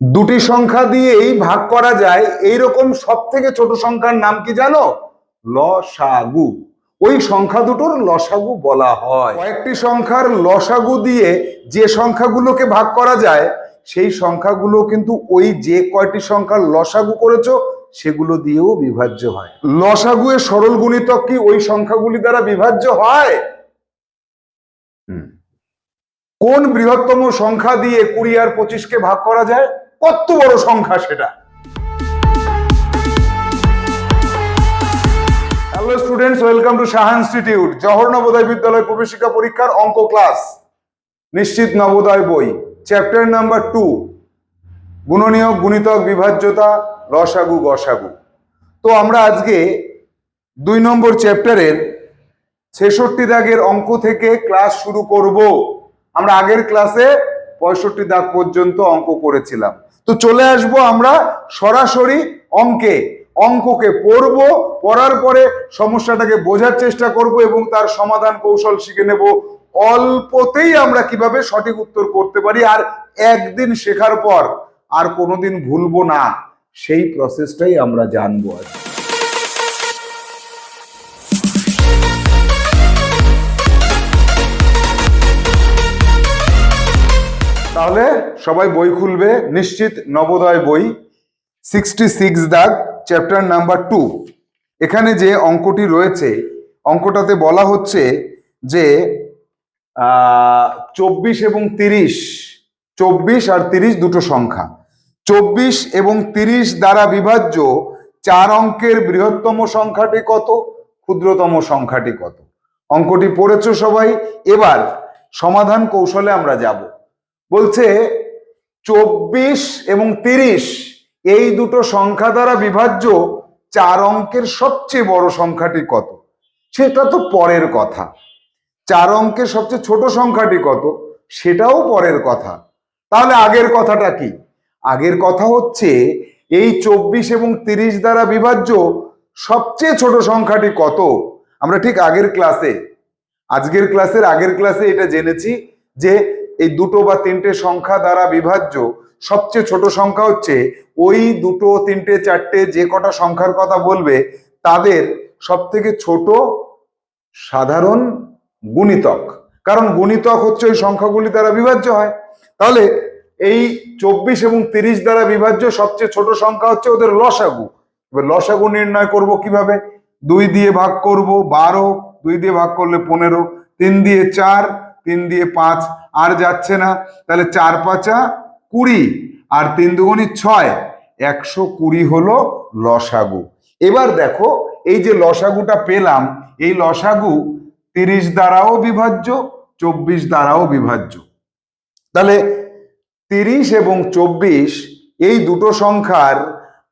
দুটি সংখ্যা দিয়েই ভাগ করা যায়। এইরকম সব থেকে ছোট সংখ্যার নাম কি জানো? লসাগু। ওই সংখ্যা দুটোর লসাগু বলা হয়। কয়েকটি সংখ্যার লসাগু দিয়ে যে সংখ্যাগুলোকে ভাগ করা যায়, সেই সংখ্যাগুলো কিন্তু ওই যে কয়টি সংখ্যার লসাগু করেছ, সেগুলো দিয়েও বিভাজ্য হয়। লসাগু এর সরল গুণিতক কি ওই সংখ্যাগুলি দ্বারা বিভাজ্য হয়। কোন বৃহত্তম সংখ্যা দিয়ে কুড়ি আর পঁচিশকে ভাগ করা যায়? কত বড় সংখ্যা সেটা? Hello students welcome to Shah institute Jawahar Navodaya Vidyalaya প্রবেশিকা পরীক্ষার অঙ্ক ক্লাস নিশ্চিত নবোদয় বই চ্যাপ্টার নাম্বার টু গুণনীয় গুণিতক বিভাজ্যতা রসাগু গসাগু তো আমরা আজকে দুই নম্বর চ্যাপ্টারের ছেষট্টি দাগের অঙ্ক থেকে ক্লাস শুরু করব। আমরা আগের ক্লাসে পঁয়ষট্টি দাগ পর্যন্ত অঙ্ক করেছিলাম। তো চলে আসব আমরা সরাসরি অঙ্কে। অঙ্ককে পড়ব, পড়ার পরে সমস্যাটাকে বোঝার চেষ্টা করব এবং তার সমাধান কৌশল শিখে নেব। অল্পতেই আমরা কীভাবে সঠিক উত্তর করতে পারি আর একদিন শেখার পর আর কোনোদিন ভুলবো না। সেই প্রসেসটাই আমরা জানব আজ তাহলে সবাই বই খুলবে, নিশ্চিত নবোদয় বই সিক্সটি সিক্স দাগ চ্যাপ্টার নাম্বার টু এখানে যে অঙ্কটি রয়েছে, অঙ্কটাতে বলা হচ্ছে যে চব্বিশ এবং তিরিশ, চব্বিশ আর তিরিশ দুটো সংখ্যা। চব্বিশ এবং তিরিশ দ্বারা বিভাজ্য চার অঙ্কের বৃহত্তম সংখ্যাটি কত? ক্ষুদ্রতম সংখ্যাটি কত? অঙ্কটি পড়েছ সবাই? এবার সমাধান কৌশলে আমরা যাব। বলছে চব্বিশ এবং তিরিশ, এই দুটো সংখ্যা দ্বারা বিভাজ্য চার অঙ্কের সবচেয়ে বড় সংখ্যাটি কত? সেটা তো পরের কথা। চার অঙ্কের সবচেয়ে ছোট সংখ্যাটি কত? সেটাও পরের কথা। তাহলে আগের কথাটা কি? আগের কথা হচ্ছে, এই চব্বিশ এবং তিরিশ দ্বারা বিভাজ্য সবচেয়ে ছোট সংখ্যাটি কত? আমরা ঠিক আগের ক্লাসে আজকের ক্লাসের আগের ক্লাসে এটা জেনেছি যে এই দুটো বা তিনটে সংখ্যা দ্বারা বিভাজ্য, সবচেয়ে ছোট সংখ্যা হচ্ছে ওই দুটো, তিনটে, চারটে যে কটা সংখ্যার কথা বলবে, তাদের সব থেকে ছোট সাধারণ গুণিতক। কারণ গুণিতক হচ্ছে ওই সংখ্যাগুলি দ্বারা বিভাজ্য হয়। তাহলে এই চব্বিশ এবং তিরিশ দ্বারা বিভাজ্য সবচেয়ে ছোট সংখ্যা হচ্ছে ওদের লসাগু। এবার লসাগু নির্ণয় করব কীভাবে? দুই দিয়ে ভাগ করব বারো, দুই দিয়ে ভাগ করলে পনেরো, তিন দিয়ে চার তিন দিয়ে পাঁচ, আর যাচ্ছে না। তাহলে চার পাঁচা কুড়ি, আর তিন দুগুণি ছয়, একশো কুড়ি হলো লসাগু। এবার দেখো, এই যে লসাগুটা পেলাম, এই লসাগু তিরিশ দ্বারাও বিভাজ্য, চব্বিশ দ্বারাও বিভাজ্য। তাহলে তিরিশ এবং চব্বিশ, এই দুটো সংখ্যার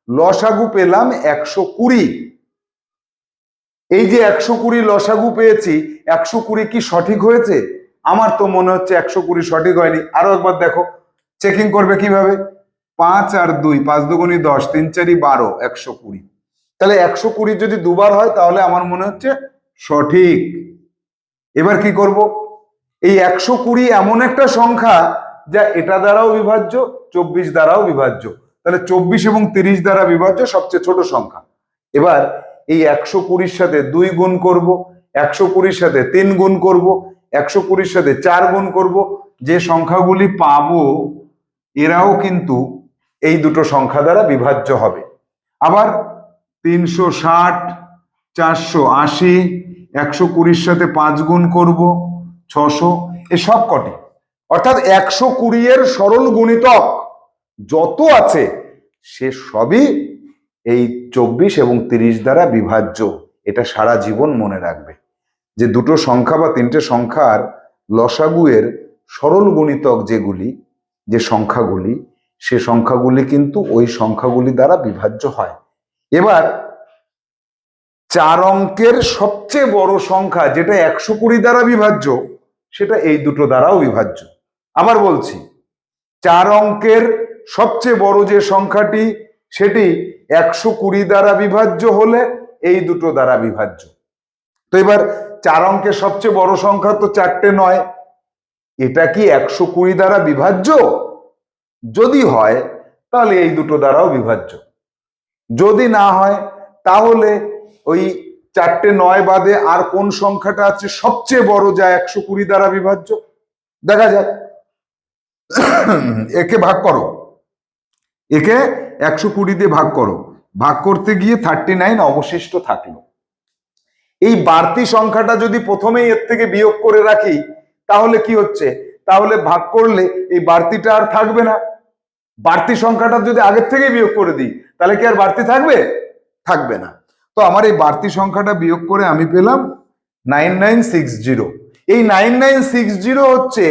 লসাগু পেলাম একশো কুড়ি। এই যে একশো কুড়ি লসাগু পেয়েছি, একশো কুড়ি কি সঠিক হয়েছে? আমার তো মনে হচ্ছে একশো কুড়ি সঠিক হয়নি। আরও একবার দেখো। চেকিং করবে কীভাবে? পাঁচ আর দুই, পাঁচ দুগুণি দশ, তিন চারি বারো, একশো কুড়ি। তাহলে একশো কুড়ি যদি দুবার হয়, তাহলে আমার মনে হচ্ছে সঠিক। এবার কি করব? এই একশো কুড়ি এমন একটা সংখ্যা যা এটা দ্বারাও বিভাজ্য, চব্বিশ দ্বারাও বিভাজ্য। তাহলে চব্বিশ এবং তিরিশ দ্বারা বিভাজ্য সবচেয়ে ছোট সংখ্যা। এবার এই একশো কুড়ির সাথে দুই গুণ করব, একশো কুড়ির সাথে তিন গুণ করব একশো কুড়ির সাথে চার গুণ করব। যে সংখ্যাগুলি পাবো, এরাও কিন্তু এই দুটো সংখ্যা দ্বারা বিভাজ্য হবে। আবার তিনশো ষাট, চারশো আশি, একশো কুড়ির সাথে পাঁচ গুণ করব, ছশো, এ সব কটি। অর্থাৎ একশো কুড়ি এর সরল গুণিতক যত আছে, সে সবই এই চব্বিশ এবং তিরিশ দ্বারা বিভাজ্য। এটা সারা জীবন মনে রাখবে। যে দুটো সংখ্যা বা তিনটে সংখ্যার লসাগুয়ের সরল গুণিতক যেগুলি, যে সংখ্যাগুলি, সে সংখ্যাগুলি কিন্তু ওই সংখ্যাগুলি দ্বারা বিভাজ্য হয়। এবার চার অঙ্কের সবচেয়ে বড় সংখ্যা যেটা একশো কুড়ি দ্বারা বিভাজ্য, সেটা এই দুটো দ্বারাও বিভাজ্য। আবার বলছি, চার অঙ্কের সবচেয়ে বড় যে সংখ্যাটি, সেটি একশো কুড়ি দ্বারা বিভাজ্য হলে এই দুটো দ্বারা বিভাজ্য। তো এবার চার অঙ্কের সবচেয়ে বড় সংখ্যা তো চারটে নয়। এটা কি একশো কুড়ি দ্বারা বিভাজ্য? যদি হয়, তাহলে এই দুটো দ্বারাও বিভাজ্য। যদি না হয়, তাহলে ওই চারটে নয় বাদে আর কোন সংখ্যাটা আছে সবচেয়ে বড় যা একশো কুড়ি দ্বারা বিভাজ্য? দেখা যাক। একে ভাগ করো। একে একশো কুড়ি দিয়ে ভাগ করো। ভাগ করতে গিয়ে থার্টি নাইন অবশিষ্ট থাকল। এই বাড়তি সংখ্যাটা যদি প্রথমেই এর থেকে বিয়োগ করে রাখি, তাহলে কি হচ্ছে? তাহলে ভাগ করলে এই বাড়তিটা আর থাকবে না। বাড়তি সংখ্যাটা যদি আগের থেকে বিয়োগ করে দিই, তাহলে কি আর বাড়তি থাকবে? থাকবে না। তো আমার এই বাড়তি সংখ্যাটা বিয়োগ করে আমি পেলাম নাইন নাইন সিক্স জিরো। এই নাইন নাইন সিক্স জিরো হচ্ছে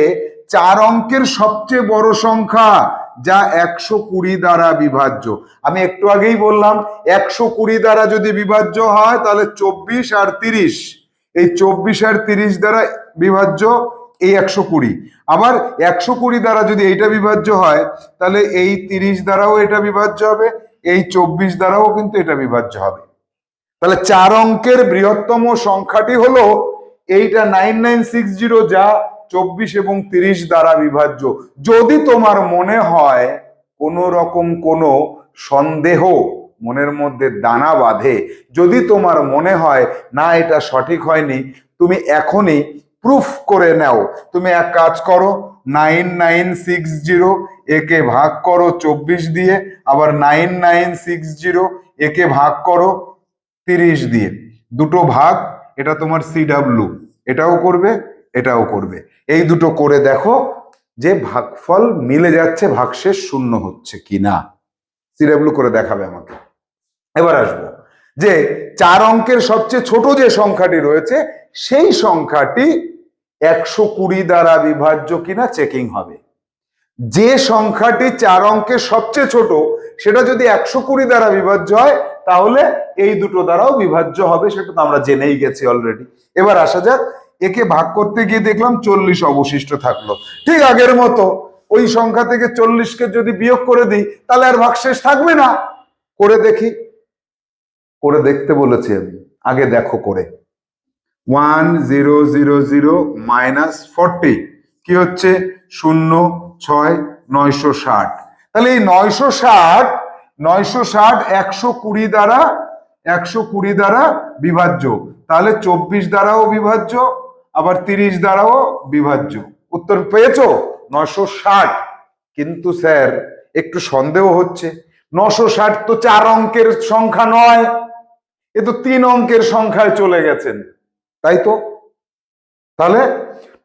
চার অঙ্কের সবচেয়ে বড় সংখ্যা। যা একশো কুড়ি দ্বারা বিভাজ্য। আমি একটু আগেই বললাম, একশো কুড়ি দ্বারা যদি বিভাজ্য হয়, তাহলে চব্বিশ আর তিরিশ। এই চব্বিশ আর তিরিশ দ্বারা বিভাজ্য এই একশো কুড়ি। আবার একশো কুড়ি দ্বারা যদি এইটা বিভাজ্য হয়, তাহলে এই তিরিশ দ্বারাও এটা বিভাজ্য হবে, এই চব্বিশ দ্বারাও কিন্তু এটা বিভাজ্য হবে। তাহলে চার অঙ্কের বৃহত্তম সংখ্যাটি হলো এইটা নাইন নাইন সিক্স জিরো যা চব্বিশ এবং তিরিশ দ্বারা বিভাজ্য। যদি তোমার মনে হয় কোনো রকম কোনো সন্দেহ মনের মধ্যে দানা বাঁধে, যদি তোমার মনে হয়, না, এটা সঠিক হয়নি, তুমি এখনই প্রুফ করে নাও। তুমি এক কাজ করো, নাইন নাইন সিক্স জিরো একে ভাগ করো চব্বিশ দিয়ে, আবার নাইন নাইন সিক্স জিরো একে ভাগ করো তিরিশ দিয়ে। দুটো ভাগ, এটা তোমার সিডাব্লু এটাও করবে এটাও করবে। এই দুটো করে দেখো যে ভাগফল মিলে যাচ্ছে, ভাগশেষ শূন্য হচ্ছে কি না সিডাব্লু করে দেখাবে আমাকে। এবার আসব। যে চার অঙ্কের সবচেয়ে ছোট যে সংখ্যাটি রয়েছে, সেই সংখ্যাটি একশো কুড়ি দ্বারা বিভাজ্য কিনা চেকিং হবে। যে সংখ্যাটি চার অঙ্কের সবচেয়ে ছোট, সেটা যদি একশো কুড়ি দ্বারা বিভাজ্য হয়, তাহলে এই দুটো দ্বারাও বিভাজ্য হবে, সেটা তো আমরা জেনেই গেছি অলরেডি এবার আসা যাক একে ভাগ করতে গিয়ে দেখলাম চল্লিশ অবশিষ্ট থাকল। ঠিক আগের মতো ওই সংখ্যা থেকে চল্লিশকে যদি বিয়োগ করে দিই, তাহলে আর ভাগশেষ থাকবে না। করে দেখি। করে দেখতে বলেছি আমি। আগে দেখো করে। One zero zero zero minus forty. কি হচ্ছে? শূন্য, ছয়, নয়শো ষাট। তাহলে এই নয়শো ষাট নয়শো ষাট একশো কুড়ি দ্বারা, একশো কুড়ি দ্বারা বিভাজ্য। তাহলে চব্বিশ দ্বারাও বিভাজ্য আবার তিরিশ দ্বারাও বিভাজ্য। উত্তর পেয়েছ? নশো ষাট। কিন্তু স্যার, একটু সন্দেহ হচ্ছে। নশো ষাট তো চার অঙ্কের সংখ্যা নয়। এ তো তিন অঙ্কের সংখ্যায় চলে গেছেন। তাই তো? তাহলে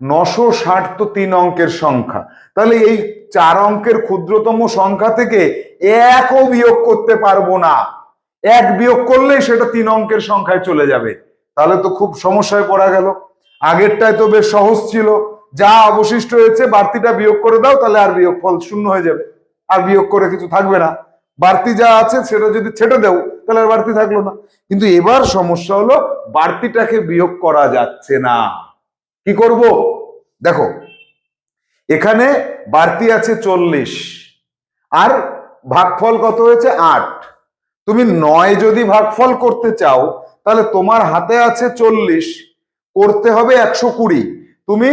নশো ষাট তো তিন অঙ্কের সংখ্যা। তাহলে এই চার অঙ্কের ক্ষুদ্রতম সংখ্যা থেকে একও বিয়োগ করতে পারব না। এক বিয়োগ করলেই সেটা তিন অঙ্কের সংখ্যায় চলে যাবে। তাহলে তো খুব সমস্যায় পড়া গেল। আগেরটায় তো বেশ সহজ ছিল। যা অবশিষ্ট হয়েছে বাড়তিটা বিয়োগ করে দাও, তাহলে আর বিয়োগ ফল শূন্য হয়ে যাবে। আর বিয়োগ করে কিছু থাকবে না। বাড়তি যা আছে, সেটা যদি ছেটে দেও, তাহলে আর বাড়তি থাকল না। কিন্তু এবার সমস্যা হলো, বাড়তিটাকে বিয়োগ করা যাচ্ছে না। কি করব? দেখো, এখানে বাড়তি আছে চল্লিশ, আর ভাগফল কত হয়েছে? আট। তুমি নয় যদি ভাগফল করতে চাও, তাহলে তোমার হাতে আছে চল্লিশ করতে হবে একশো কুড়ি। তুমি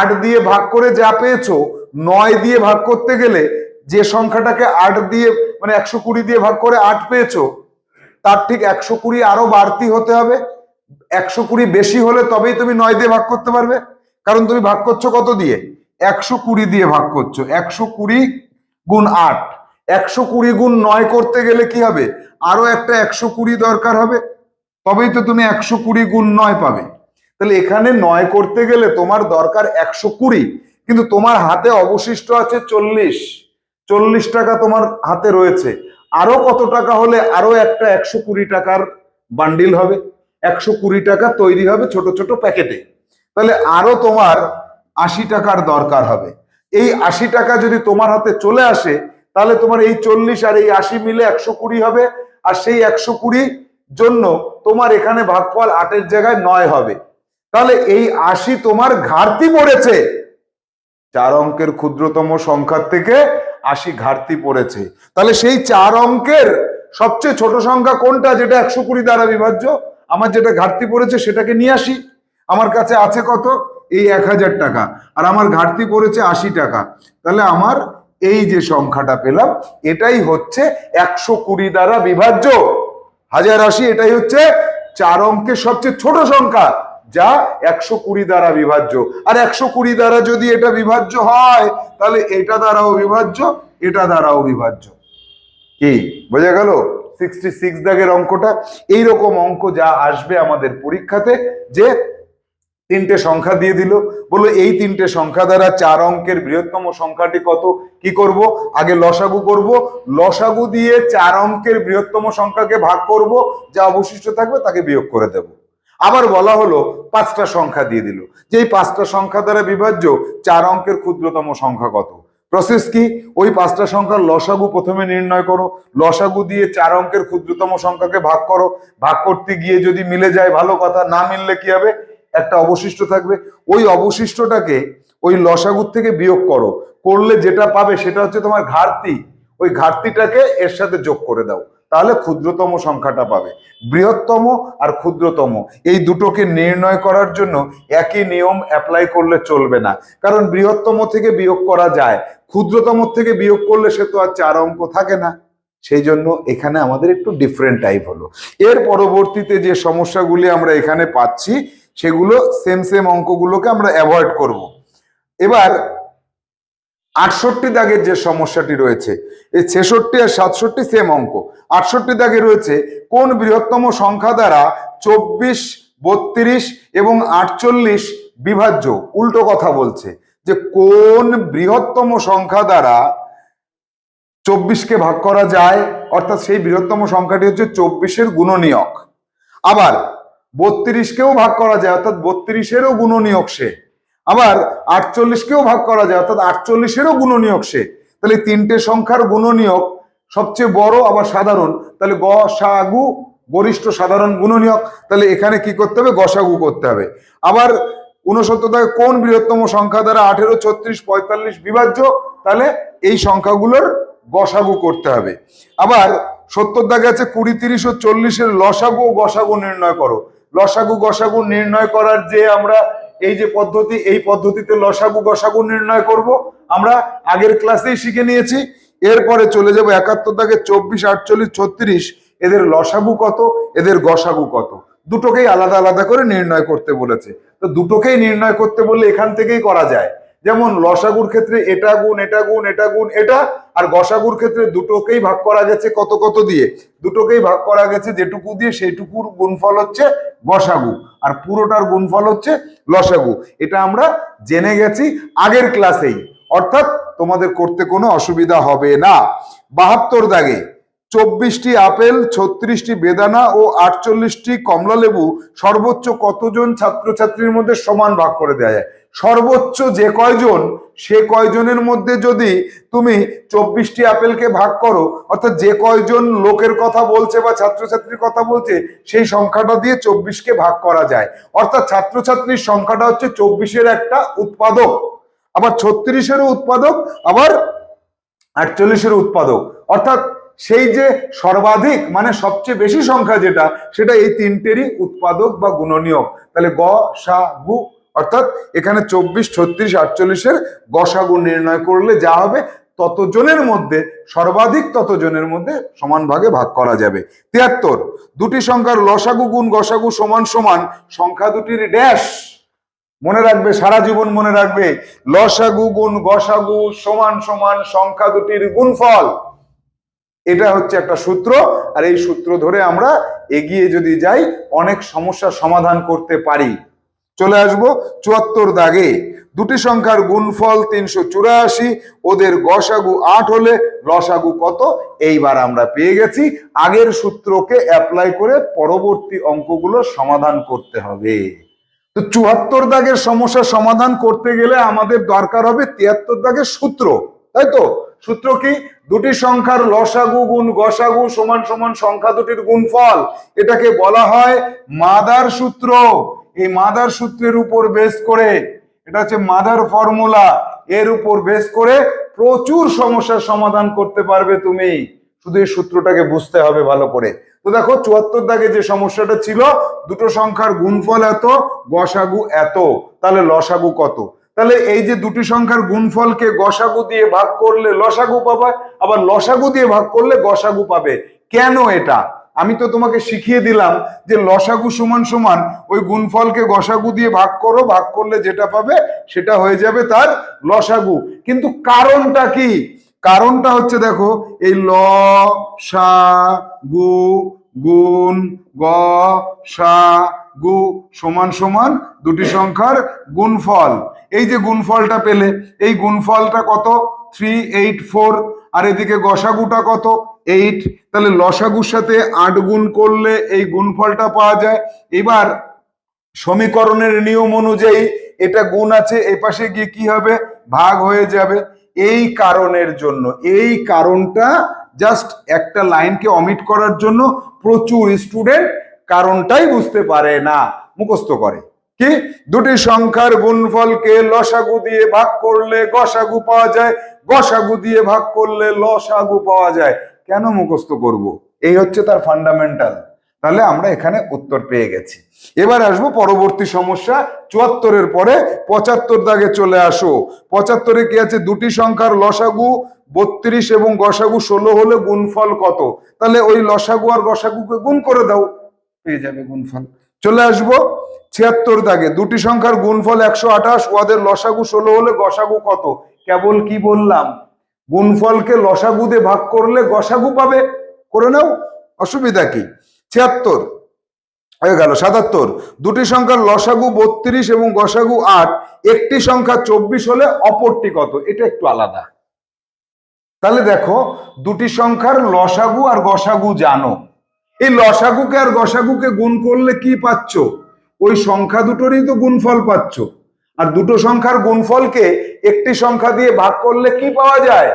আট দিয়ে ভাগ করে যা পেয়েছ, নয় দিয়ে ভাগ করতে গেলে যে সংখ্যাটাকে আট দিয়ে মানে একশো কুড়ি দিয়ে ভাগ করে আট পেয়েছ, তার ঠিক একশো কুড়ি আরও বাড়তি হতে হবে। একশো কুড়ি বেশি হলে তবেই তুমি নয় দিয়ে ভাগ করতে পারবে। কারণ তুমি ভাগ করছ কত দিয়ে? একশো কুড়ি দিয়ে ভাগ করছ। একশো কুড়ি গুণ আট। একশো কুড়ি গুণ নয় করতে গেলে কি হবে? আরও একটা একশো কুড়ি দরকার হবে। তবেই তো তুমি একশো কুড়ি গুণ নয় পাবে। তাহলে এখানে নয় করতে গেলে তোমার দরকার একশো কুড়ি, কিন্তু তোমার হাতে অবশিষ্ট আছে চল্লিশ। চল্লিশ টাকা তোমার হাতে রয়েছে। আরও কত টাকা হলে আরও একটা একশো কুড়ি টাকার বান্ডিল হবে? একশো কুড়ি টাকা তৈরি হবে ছোট ছোট প্যাকেটে। তাহলে আরও তোমার আশি টাকার দরকার হবে। এই আশি টাকা যদি তোমার হাতে চলে আসে, তাহলে তোমার এই চল্লিশ আর এই আশি মিলে একশো কুড়ি হবে। আর সেই একশো কুড়ি জন্য তোমার এখানে ভাগফল আটের জায়গায় নয় হবে। তাহলে এই আশি তোমার ঘাটতি পড়েছে। চার অঙ্কের ক্ষুদ্রতম সংখ্যার থেকে আশি ঘাটতি পড়েছে। তাহলে সেই চার অঙ্কের সবচেয়ে ছোট সংখ্যা কোনটা যেটা একশো কুড়ি দ্বারা বিভাজ্য? আমার যেটা ঘাটতি পড়েছে সেটাকে নিয়ে আসি। আমার কাছে আছে কত? এই এক হাজার টাকা। আর আমার ঘাটতি পড়েছে আশি টাকা। তাহলে আমার এই যে সংখ্যাটা পেলাম, এটাই হচ্ছে একশো কুড়ি দ্বারা বিভাজ্য। হাজার আশি এটাই হচ্ছে চার অঙ্কের সবচেয়ে ছোট সংখ্যা। যা একশো কুড়ি দ্বারা বিভাজ্য। আর একশো কুড়ি দ্বারা যদি এটা বিভাজ্য হয়, তাহলে এটা দ্বারাও বিভাজ্য, এটা দ্বারাও বিভাজ্য। কি? বোঝা গেল? সিক্সটি সিক্স দাগের অঙ্কটা। এইরকম অঙ্ক যা আসবে আমাদের পরীক্ষাতে, যে তিনটে সংখ্যা দিয়ে দিল। বলল, এই তিনটে সংখ্যা দ্বারা চার অঙ্কের বৃহত্তম সংখ্যাটি কত? কি করব? আগে লসাগু করব। লসাগু দিয়ে চার অঙ্কের বৃহত্তম সংখ্যাকে ভাগ করব। যা অবশিষ্ট থাকবে, তাকে বিয়োগ করে দেব। আবার বলা হলো পাঁচটা সংখ্যা দিয়ে দিল। যে পাঁচটা সংখ্যা দ্বারা বিভাজ্য, চার অঙ্কের ক্ষুদ্রতম সংখ্যা কত? প্রসেস কি? ওই পাঁচটা সংখ্যার লসাগু প্রথমে নির্ণয় করো। লসাগু দিয়ে চার অঙ্কের ক্ষুদ্রতম সংখ্যাকে ভাগ করো। ভাগ করতে গিয়ে যদি মিলে যায়, ভালো কথা, না মিললে কি হবে? একটা অবশিষ্ট থাকবে। ওই অবশিষ্টটাকে ওই লসাগুর থেকে বিয়োগ করো। করলে যেটা পাবে সেটা হচ্ছে তোমার ঘাটতি। ওই ঘাটতিটাকে এর সাথে যোগ করে দাও। তাহলে ক্ষুদ্রতম সংখ্যাটা পাবে। বৃহত্তম আর ক্ষুদ্রতম, এই দুটোকে নির্ণয় করার জন্য একই নিয়ম অ্যাপ্লাই করলে চলবে না। কারণ বৃহত্তম থেকে বিয়োগ করা যায়, ক্ষুদ্রতম থেকে বিয়োগ করলে সে তো আর চার অঙ্ক থাকে না। সেই জন্য এখানে আমাদের একটু ডিফারেন্ট টাইপ হলো। এর পরবর্তীতে যে সমস্যাগুলি আমরা এখানে পাচ্ছি, সেগুলো সেম সেম অঙ্কগুলোকে আমরা অ্যাভয়েড করব। এবার আটষট্টি দাগের যে সমস্যাটি রয়েছে, এই ছেষট্টি আর সাতষট্টি সেম অঙ্ক। আটষট্টি দাগে রয়েছে কোন বৃহত্তম সংখ্যা দ্বারা চব্বিশ, বত্রিশ এবং আটচল্লিশ বিভাজ্য? উল্টো কথা বলছে যে কোন বৃহত্তম সংখ্যা দ্বারা চব্বিশকে ভাগ করা যায়, অর্থাৎ সেই বৃহত্তম সংখ্যাটি হচ্ছে চব্বিশের গুণনীয়ক। আবার বত্রিশকেও ভাগ করা যায়, অর্থাৎ বত্রিশেরও গুণনীয়ক সে। আবার আটচল্লিশকেও ভাগ করা যায়, অর্থাৎ আটচল্লিশেরও গুণনীয়ক সে। তাহলে তিনটে সংখ্যার গুণনীয়ক সবচেয়ে বড়, আবার সাধারণ। তাহলে গ সাগু গরিষ্ঠ সাধারণ, গুণনীয়ক। তাহলে এখানে কি করতে হবে? গসাগু করতে হবে। আবার উনসত্তর দাগে কোন বৃহত্তম সংখ্যা দ্বারা আঠেরো, ছত্রিশ, পঁয়তাল্লিশ বিভাজ্য? তাহলে এই সংখ্যাগুলোর গসাগু করতে হবে। আবার সত্তর দাগে আছে কুড়ি, তিরিশ ও চল্লিশের লসাগু ও গসাগু নির্ণয় করো। লসাগু গসাগু নির্ণয় করার যে আমরা এই যে পদ্ধতি, এই পদ্ধতিতে লসাগু গসাগু নির্ণয় করব। আমরা আগের ক্লাসেই শিখে নিয়েছি। এরপরে চলে যাব একাত্তর দাগে চব্বিশ, আটচল্লিশ, ছত্রিশ। এদের লসাগু কত? এদের গসাগু কত? দুটোকেই আলাদা আলাদা করে নির্ণয় করতে বলেছে। তো দুটোকেই নির্ণয় করতে বললে এখান থেকেই করা যায়। যেমন লসাগুর ক্ষেত্রে এটা গুণ এটা গুণ এটা গুণ, এটা, আর গসাগুর ক্ষেত্রে দুটোকেই ভাগ করা গেছে কত কত দিয়ে? দুটোকেই ভাগ করা গেছে যেটুকু দিয়ে সেইটুকুর গুণফল হচ্ছে গসাগু, আর পুরোটার গুণফল হচ্ছে লসাগু। এটা আমরা জেনে গেছি আগের ক্লাসেই। অর্থাৎ তোমাদের করতে কোনো অসুবিধা হবে না। বাহাত্তর দাগে চব্বিশটি আপেল, ছত্রিশটি বেদানা ও আটচল্লিশটি কমলা লেবু সর্বোচ্চ কতজন ছাত্রছাত্রীর মধ্যে সমান ভাগ করে দেওয়া যায়? সর্বোচ্চ যে কয়জন, সে কয়জনের মধ্যে যদি তুমি চব্বিশটি আপেলকে ভাগ করো, অর্থাৎ যে কয়জন লোকের কথা বলছে বা ছাত্রছাত্রীর কথা বলছে, সেই সংখ্যাটা দিয়ে চব্বিশকে ভাগ করা যায়। অর্থাৎ ছাত্রছাত্রীর সংখ্যাটা হচ্ছে চব্বিশের একটা উৎপাদক, আবার ছত্রিশেরও উৎপাদক, আবার আটচল্লিশের উৎপাদক। অর্থাৎ সেই যে সর্বাধিক মানে সবচেয়ে বেশি সংখ্যা যেটা, সেটা এই তিনটেরই উৎপাদক বা গুণনীয়ক। তাহলে গ, সা, গু অর্থাৎ এখানে চব্বিশ, ছত্রিশ, আটচল্লিশের গসাগু নির্ণয় করলে যা হবে, ততজনের মধ্যে, সর্বাধিক ততজনের মধ্যে সমান ভাগে ভাগ করা যাবে। তিয়াত্তর, দুটি সংখ্যার লসাগু গুণ গসাগু সমান সমান সংখ্যা দুটির ড্যাশ। মনে রাখবে, সারা জীবন মনে রাখবে, লসাগু গুণ গসাগু সমান সমান সংখ্যা দুটির গুণফল। এটা হচ্ছে একটা সূত্র, আর এই সূত্র ধরে আমরা এগিয়ে যদি যাই, অনেক সমস্যার সমাধান করতে পারি। চলে আসব চুয়াত্তর দাগে। দুটি সংখ্যার গুণফল তিনশো চুরাশি, ওদের গসাগু আট হলে লসাগু কত? এইবার আমরা পেয়ে গেছি। আগের সূত্রকে অ্যাপ্লাই করে পরবর্তী অঙ্কগুলো সমাধান করতে হবে। তো চুয়াত্তর দাগের সমস্যার সমাধান করতে গেলে আমাদের দরকার হবে তিয়াত্তর দাগের সূত্র, তাই তো? সূত্র কি? দুটি সংখ্যার লসাগু গুণ গসাগু সমান সমান সংখ্যা দুটির গুণফল। এটাকে বলা হয় মাদার সূত্র। এই মাদার সূত্রের উপর বেস করে, এটা হচ্ছে মাদার ফর্মুলা, এর উপর বেস করে প্রচুর সমস্যার সমাধান করতে পারবে তুমি। শুধু এই সূত্রটাকে বুঝতে হবে ভালো করে। তো দেখো, চুয়াত্তর দাগে যে সমস্যাটা ছিল, দুটো সংখ্যার গুণফল এত, গসাগু এত, তাহলে লসাগু কত? তাহলে এই যে দুটি সংখ্যার গুণফলকে গসাগু দিয়ে ভাগ করলে লসাগু পাবে, আবার লসাগু দিয়ে ভাগ করলে গসাগু পাবে। কেন এটা? আমি তো তোমাকে শিখিয়ে দিলাম যে লসাগু সমান সমান ওই গুণফলকে গসাগু দিয়ে ভাগ করো, ভাগ করলে যেটা পাবে সেটা হয়ে যাবে তার লসাগু। কিন্তু কারণটা কি? কারণটা হচ্ছে দেখো, এই ল, সা, গু, গুণ, গ, সা, গু সমান সমান দুটি সংখ্যার গুণফল। এই যে গুণফলটা পেলে, এই গুণফলটা কত? থ্রি এইট ফোর আর এদিকে গসাগুটা কত? এইট, তাহলে লসাগুর সাথে আট গুণ করলে এই গুণফলটা পাওয়া যায়। এবার সমীকরণের নিয়ম অনুযায়ী এটা গুণ আছে এই পাশে গিয়ে কি হবে? ভাগ হয়ে যাবে। এই কারণের জন্য, এই কারণটা জাস্ট একটা লাইনকে অমিট করার জন্য প্রচুর স্টুডেন্ট কারণটাই বুঝতে পারে না, মুখস্থ করে। কি? দুটি সংখ্যার গুণফলকে লসাগু দিয়ে ভাগ করলে গসাগু পাওয়া যায়, গসাগু দিয়ে ভাগ করলে লসাগু পাওয়া যায়। কেন মুখস্থ করব? এই হচ্ছে তার ফান্ডামেন্টাল তাহলে আমরা এখানে উত্তর পেয়ে গেছি। এবার আসব পরবর্তী সমস্যা, চুয়াত্তরের পরে পঁচাত্তর দাগে চলে আসো। পঁচাত্তরে কি আছে? দুটি সংখ্যার লসাগু বত্রিশ এবং গসাগু ষোলো হলে গুণফল কত? তাহলে ওই লসাগু আর গসাগুকে গুণ করে দাও। পেয়ে যাবে গুণফল। চলে আসব ছিয়াত্তর দাগে। দুটি সংখ্যার গুণফল একশো আঠাশ ওদের লসাগু ষোলো হলে গসাগু কত? কেবল কি বললাম? গুণফলকে লসাগু দিয়ে ভাগ করলে গসাগু পাবে। করে নাও, অসুবিধা কি? ছিয়াত্তর, হয়ে গেল, সাতাত্তর। দুটি সংখ্যার লসাগু বত্রিশ এবং গসাগু আট, একটি সংখ্যা চব্বিশ হলে অপরটি কত? এটা একটু আলাদা। তাহলে দেখো, দুটি সংখ্যার লসাগু আর গসাগু জানো। এই লসাগুকে আর গসাগুকে গুণ করলে কি পাচ্ছ? ওই সংখ্যা দুটোরই তো গুণফল পাচ্ছ। আর দুটো সংখ্যার গুণফলকে একটি সংখ্যা দিয়ে ভাগ করলে কি পাওয়া যায়?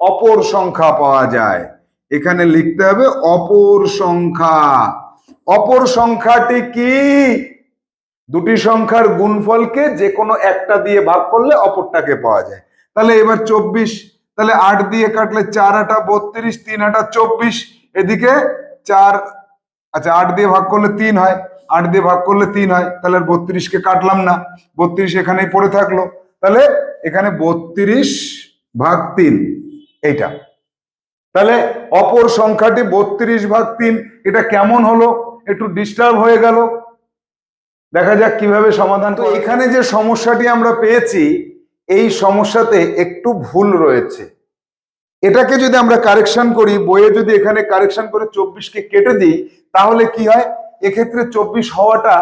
অপর সংখ্যা পাওয়া যায়। এখানে লিখতে হবে অপর সংখ্যা। অপর সংখ্যাটি কি? দুটি সংখ্যার গুণফলকে যে কোনো একটা দিয়ে ভাগ করলে অপরটাকে পাওয়া যায়। তাহলে এবার চব্বিশ, তাহলে আট দিয়ে কাটলে চার আটা বত্রিশ, তিন আটা চব্বিশ, এদিকে চার আচ্ছা আট দিয়ে ভাগ করলে তিন হয়। আট দিয়ে ভাগ করলে তিন হয় তাহলে বত্রিশকে কাটলাম না। বত্রিশ এখানেই পড়ে থাকল। তাহলে এখানে বত্রিশ ভাগ তিন এইটা। তাহলে অপর সংখ্যাটি বত্রিশ ভাগ তিন এটা কেমন হলো? একটু ডিস্টার্ব হয়ে গেল। দেখা যাক কীভাবে সমাধান তো এখানে যে সমস্যাটি আমরা পেয়েছি এই সমস্যাতে একটু ভুল রয়েছে। এটাকে যদি আমরা কারেকশন করি বইয়ে যদি এখানে কারেকশন করে চব্বিশকে কেটে দিই তাহলে কি হয়? এক্ষেত্রে চব্বিশ হওয়াটা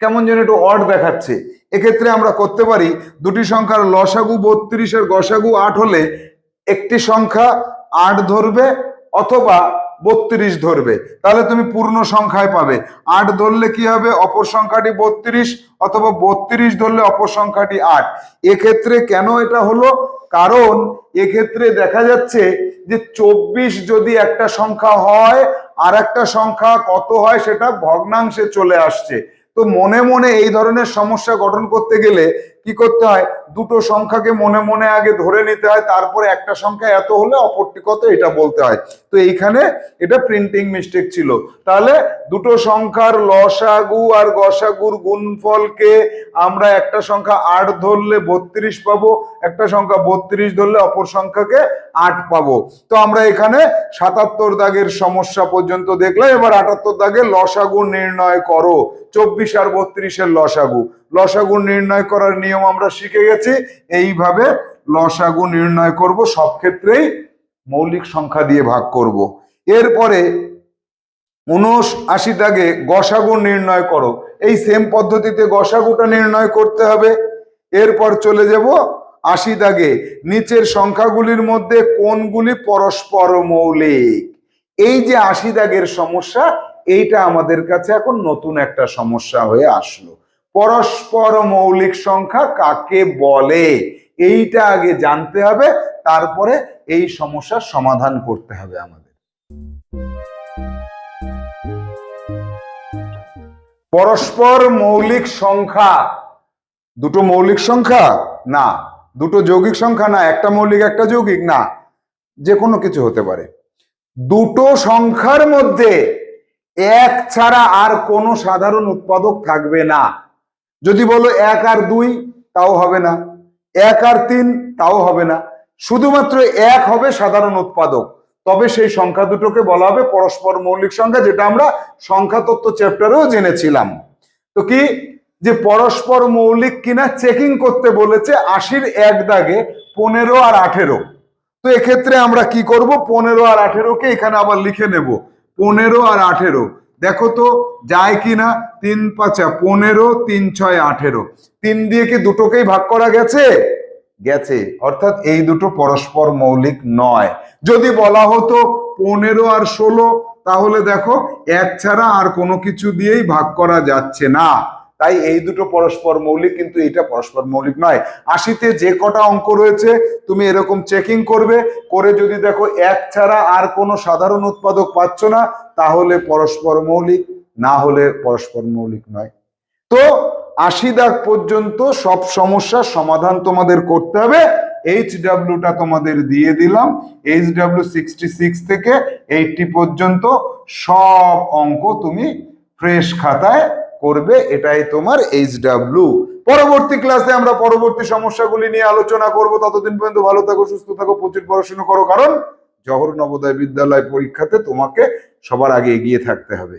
কেমন যেন একটু অড দেখাচ্ছে। এক্ষেত্রে আমরা করতে পারি, দুটি সংখ্যার লসাগু বত্রিশ আর গসাগু আট হলে একটি সংখ্যা আট ধরবে অথবা বত্রিশ ধরবে। তাহলে তুমি পূর্ণ সংখ্যায় পাবে। আট ধরলে কি হবে? অপর সংখ্যাটি বত্রিশ অথবা বত্রিশ ধরলে অপর সংখ্যাটি আট। এক্ষেত্রে কেন এটা হলো? কারণ এক্ষেত্রে দেখা যাচ্ছে যে চব্বিশ যদি একটা সংখ্যা হয় আর একটা সংখ্যা কত হয় সেটা ভগ্নাংশে চলে আসছে। তো মনে মনে এই ধরনের সমস্যা গঠন করতে গেলে কি করতে হয়? দুটো সংখ্যাকে মনে মনে আগে ধরে নিতে হয়, তারপরে একটা সংখ্যা এত হলে অপরটি কত এটা বলতে হয়। তো এইখানে এটা প্রিন্টিং মিস্টেক ছিল। তাহলে দুটো সংখ্যার লসাগু আর গসাগুর গুণফলকে আমরা একটা সংখ্যা আট ধরলে বত্রিশ পাবো, একটা সংখ্যা বত্রিশ ধরলে অপর সংখ্যাকে আট পাবো। তো আমরা এখানে সাতাত্তর দাগের সমস্যা পর্যন্ত দেখলাম, এবার আটাত্তর দাগে লসাগু নির্ণয় করো। চব্বিশ আর বত্রিশের লসাগু। লসাগু নির্ণয় করার নিয়ম আমরা শিখে গেছি। এইভাবে লসাগু নির্ণয় করব, সব ক্ষেত্রেই মৌলিক সংখ্যা দিয়ে ভাগ করব। এরপরে উনস আশি দাগে গসাগু নির্ণয় করো। এই সেম পদ্ধতিতে গসাগুটা নির্ণয় করতে হবে। এরপর চলে যাব আশি দাগে নিচের সংখ্যাগুলির মধ্যে কোনগুলি পরস্পর মৌলিক? এই যে আশি দাগের সমস্যা, এইটা আমাদের কাছে এখন নতুন একটা সমস্যা হয়ে আসলো। পরস্পর মৌলিক সংখ্যা কাকে বলে? এইটা আগে জানতে হবে, তারপরে এই সমস্যার সমাধান করতে হবে আমাদের। পরস্পর মৌলিক সংখ্যা। দুটো মৌলিক সংখ্যা? না। দুটো যৌগিক সংখ্যা? না। একটা মৌলিক, একটা যৌগিক? না। যে কোনো কিছু হতে পারে। দুটো সংখ্যার মধ্যে এক ছাড়া আর কোনো সাধারণ উৎপাদক থাকবে না। যদি বলো এক আর দুই, তাও হবে না। এক আর তিন, তাও হবে না। শুধুমাত্র এক হবে সাধারণ উৎপাদক। তবে সেই সংখ্যা দুটোকে বলা হবে পরস্পর মৌলিক সংখ্যা, যেটা আমরা সংখ্যা তত্ত্ব চ্যাপ্টারেও জেনেছিলাম। তো কি? যে পরস্পর মৌলিক কিনা চেকিং করতে বলেছে আশির এক দাগে পনেরো আর আঠেরো। তো এক্ষেত্রে আমরা কি করব? পনেরো আর আঠেরোকে এখানে আবার লিখে নেব। পনেরো আর আঠেরো। দেখো তো, যায় কি না তিন পাঁচা পনেরো, তিন ছয়, আঠেরো। তিন দিয়ে কি দুটোকেই ভাগ করা গেছে? গেছে। অর্থাৎ এই দুটো পরস্পর মৌলিক নয়। যদি বলা হতো পনেরো আর ষোলো, তাহলে দেখো, এক ছাড়া আর কোনো কিছু দিয়েই ভাগ করা যাচ্ছে না। তাই এই দুটো পরস্পর মৌলিক, কিন্তু এটা পরস্পর মৌলিক নয়। আশিতে যে কটা অঙ্ক রয়েছে, তুমি এরকম চেকিং করবে, করে যদি দেখো এক ছাড়া আর কোনো সাধারণ উৎপাদক পাচ্ছ না, তাহলে পরস্পর মৌলিক, না হলে পরস্পর মৌলিক নয়। তো আশি দাগ পর্যন্ত সব সমস্যার সমাধান তোমাদের করতে হবে। এইচ ডাব্লিউটা তোমাদের দিয়ে দিলাম। এইচ ডাব্লিউ সিক্সটি সিক্স থেকে এইটটি পর্যন্ত সব অঙ্ক তুমি ফ্রেশ খাতায় করবে এটাই তোমার এইচ ডাব্লু পরবর্তী ক্লাসে আমরা পরবর্তী সমস্যাগুলি নিয়ে আলোচনা করব। ততদিন পর্যন্ত ভালো থাকো, সুস্থ থাকো, প্রচুর পড়াশোনা করো, কারণ জহর নবোদয় বিদ্যালয় পরীক্ষাতে তোমাকে সবার আগে এগিয়ে থাকতে হবে।